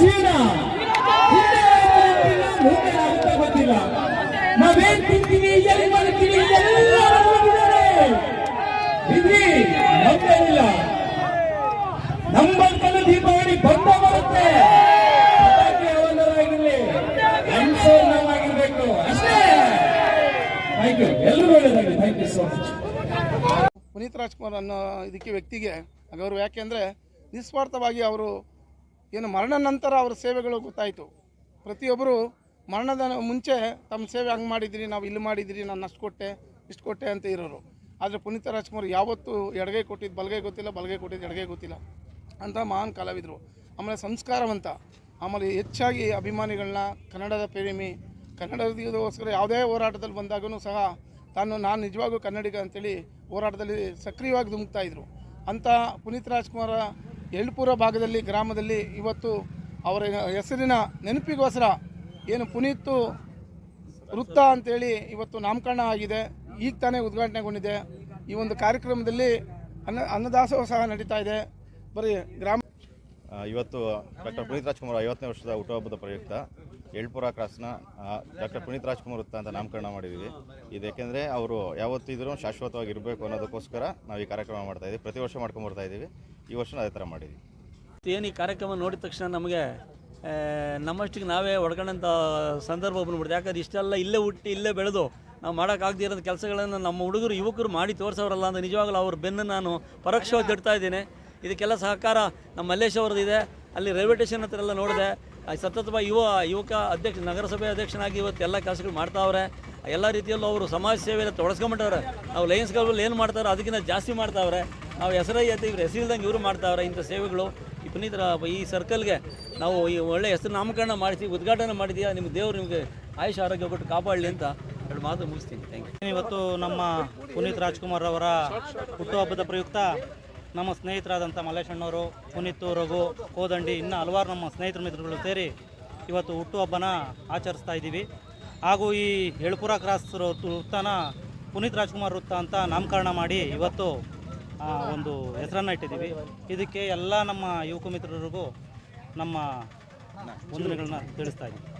ಜೀವನ ಹಿಂದೆ ಗೊತ್ತಿಲ್ಲ, ನಾವೇನ್ ತಿಂತೀವಿ ಎಲ್ಲಿ ದೀಪಾವಳಿ ಬಂದ ಬರುತ್ತೆ. ಪುನೀತ್ ರಾಜ್ಕುಮಾರ್ ಅನ್ನೋ ಇದಕ್ಕೆ ವ್ಯಕ್ತಿಗೆ ಗೌರವ ಯಾಕೆಂದರೆ ನಿಸ್ವಾರ್ಥವಾಗಿ ಅವರು ಏನು ಮರಣ ನಂತರ ಅವರ ಸೇವೆಗಳು ಗೊತ್ತಾಯಿತು. ಪ್ರತಿಯೊಬ್ಬರು ಮರಣದ ಮುಂಚೆ ತಮ್ಮ ಸೇವೆ ಹಂಗೆ ಮಾಡಿದ್ರಿ, ನಾವು ಇಲ್ಲಿ ಮಾಡಿದ್ರಿ, ನಾನು ಅಷ್ಟು ಕೊಟ್ಟೆ, ಇಷ್ಟು ಕೊಟ್ಟೆ ಅಂತ ಇರೋರು. ಆದರೆ ಪುನೀತ್ ರಾಜ್ಕುಮಾರ್ ಯಾವತ್ತೂ ಎಡಗೈ ಕೊಟ್ಟಿದ್ದು ಬಲಗೈ ಗೊತ್ತಿಲ್ಲ, ಬಲಗೈ ಕೊಟ್ಟಿದ್ದು ಎಡಗೈ ಗೊತ್ತಿಲ್ಲ ಅಂತ ಮಹಾನ್ ಕಲಾವಿದರು. ಆಮೇಲೆ ಸಂಸ್ಕಾರವಂತ, ಆಮೇಲೆ ಹೆಚ್ಚಾಗಿ ಅಭಿಮಾನಿಗಳನ್ನ ಕನ್ನಡದ ಪ್ರೇಮಿ ಕನ್ನಡದಗೋಸ್ಕರ ಯಾವುದೇ ಹೋರಾಟದಲ್ಲಿ ಬಂದಾಗೂ ಸಹ ತಾನು ನಾನು ನಿಜವಾಗೂ ಕನ್ನಡಿಗ ಅಂತೇಳಿ ಹೋರಾಟದಲ್ಲಿ ಸಕ್ರಿಯವಾಗಿ ಧುಮುಕ್ತಾ ಅಂತ ಪುನೀತ್ ರಾಜ್ಕುಮಾರ ಎಳ್ಪುರ ಭಾಗದಲ್ಲಿ, ಗ್ರಾಮದಲ್ಲಿ ಇವತ್ತು ಅವರ ಹೆಸರಿನ ನೆನಪಿಗೋಸ್ಕರ ಏನು ಪುನೀತ್ ವೃತ್ತ ಅಂತೇಳಿ ಇವತ್ತು ನಾಮಕರಣ ಆಗಿದೆ. ಈಗ ತಾನೇ ಉದ್ಘಾಟನೆಗೊಂಡಿದೆ. ಈ ಒಂದು ಕಾರ್ಯಕ್ರಮದಲ್ಲಿ ಅನ್ನ, ಅನ್ನದಾಸೋಹ ಸಹ ನಡೀತಾ ಇದೆ. ಬರೀ ಗ್ರಾಮ ಇವತ್ತು ಡಾಕ್ಟರ್ ಪುನೀತ್ ರಾಜ್ಕುಮಾರ್ ಐವತ್ತನೇ ವರ್ಷದ ಹುಟ್ಟುಹಬ್ಬದ ಪ್ರಯುಕ್ತ. ಏಳ್ಪುರ ಕ್ರಾಸ್ನ ಡಾಕ್ಟರ್ ಪುನೀತ್ ರಾಜ್ಕುಮಾರ್ ವೃತ್ತ ಅಂತ ನಾಮಕರಣ ಮಾಡಿದ್ದೀವಿ. ಇದು ಯಾಕೆಂದರೆ ಅವರು ಯಾವತ್ತಿದ್ರೂ ಶಾಶ್ವತವಾಗಿ ಇರಬೇಕು ಅನ್ನೋದಕ್ಕೋಸ್ಕರ ನಾವು ಈ ಕಾರ್ಯಕ್ರಮ ಮಾಡ್ತಾ ಇದ್ದೀವಿ. ಪ್ರತಿ ವರ್ಷ ಮಾಡ್ಕೊಂಡು ಬರ್ತಾ ಇದ್ದೀವಿ. ಈ ವರ್ಷ ಅದೇ ಥರ ಮಾಡಿದ್ದೀವಿ. ಏನು ಈ ಕಾರ್ಯಕ್ರಮ ನೋಡಿದ ತಕ್ಷಣ ನಮಗೆ ನಮ್ಮಷ್ಟಿಗೆ ನಾವೇ ಒಡ್ಕೊಂಡಂಥ ಸಂದರ್ಭ ಬಂದ್ಬಿಡ್ತು ಯಾಕಂದ್ರೆ ಇಷ್ಟೆಲ್ಲ ಇಲ್ಲೇ ಹುಟ್ಟಿ ಇಲ್ಲೇ ಬೆಳೆದು ನಾವು ಇರೋದು ಕೆಲಸಗಳನ್ನು ನಮ್ಮ ಹುಡುಗರು, ಯುವಕರು ಮಾಡಿ ತೋರಿಸೋರಲ್ಲ ಅಂತ ನಿಜವಾಗ್ಲೂ ಅವ್ರ ಬೆನ್ನು ನಾನು ಪರೋಕ್ಷವಾಗಿ ಇಡ್ತಾ ಇದ್ದೀನಿ. ಇದಕ್ಕೆಲ್ಲ ಸಹಕಾರ ನಮ್ಮ ಮಲ್ಲೇಶ್ ಅವ್ರದ್ದು ಇದೆ ಅಲ್ಲಿ ರೈಲ್ವೆ ಸ್ಟೇಷನ್ ಹತ್ರ ಎಲ್ಲ ನೋಡಿದೆ. ಸತತವಾಗಿ ಯುವ ಯುವಕ ಅಧ್ಯಕ್ಷ, ನಗರಸಭೆ ಅಧ್ಯಕ್ಷನಾಗಿ ಇವತ್ತು ಎಲ್ಲ ಕೆಲಸಗಳು ಮಾಡ್ತಾವ್ರೆ ಎಲ್ಲ ರೀತಿಯಲ್ಲೂ ಅವರು ಸಮಾಜ ಸೇವೆಯಲ್ಲಿ ತೊಡಸ್ಕೊಂಬಿಟ್ಟವ್ರೆ. ನಾವು ಲಯನ್ಸ್ ಕ್ಲಬಲ್ಲಿ ಏನು ಮಾಡ್ತಾರೋ ಅದಕ್ಕಿಂತ ಜಾಸ್ತಿ ಮಾಡ್ತಾವ್ರೆ ನಾವು ಹೆಸರೈ ಐತೆ ಇವ್ರು ಹೆಸರಿಲ್ದಂಗೆ ಇವರು ಮಾಡ್ತಾವ್ರೆ ಇಂಥ ಸೇವೆಗಳು. ಈ ಪುನೀತರ ಈ ಸರ್ಕಲ್ಗೆ ನಾವು ಈ ಒಳ್ಳೆ ಹೆಸರು ನಾಮಕರಣ ಮಾಡಿಸಿ, ಉದ್ಘಾಟನೆ ಮಾಡಿದೀಯಾ ನಿಮ್ಮ ದೇವರು ನಿಮಗೆ ಆಯುಷ್ ಆರೋಗ್ಯ ಕೊಟ್ಟು ಕಾಪಾಡಲಿ ಅಂತ ಎರಡು ಮಾತು ಮುಗಿಸ್ತೀನಿ. ಥ್ಯಾಂಕ್ ಯು ಇವತ್ತು ನಮ್ಮ ಪುನೀತ್ ರಾಜ್ಕುಮಾರ್ ಅವರ ಹುಟ್ಟುಹಬ್ಬದ ಪ್ರಯುಕ್ತ ನಮ್ಮ ಸ್ನೇಹಿತರಾದಂಥ ಮಲ್ಲೇಶಣ್ಣವರು, ಪುನೀತ್ ರಘು, ಕೋದಂಡಿ, ಇನ್ನೂ ಹಲವಾರು ನಮ್ಮ ಸ್ನೇಹಿತರ ಮಿತ್ರಗಳು ಸೇರಿ ಇವತ್ತು ಹುಟ್ಟುಹಬ್ಬನ ಆಚರಿಸ್ತಾ ಇದ್ದೀವಿ. ಹಾಗೂ ಈ ಯಳಪುರ ಕ್ರಾಸ್ ವೃತ್ತನ ಪುನೀತ್ ರಾಜ್ಕುಮಾರ್ ವೃತ್ತ ಅಂತ ನಾಮಕರಣ ಮಾಡಿ ಇವತ್ತು ಒಂದು ಹೆಸರನ್ನು ಇಟ್ಟಿದ್ದೀವಿ. ಇದಕ್ಕೆ ಎಲ್ಲ ನಮ್ಮ ಯುವಕ ಮಿತ್ರರಿಗೂ ನಮ್ಮ ವಂದನೆಗಳನ್ನ ತಿಳಿಸ್ತಾ ಇದ್ದೀವಿ.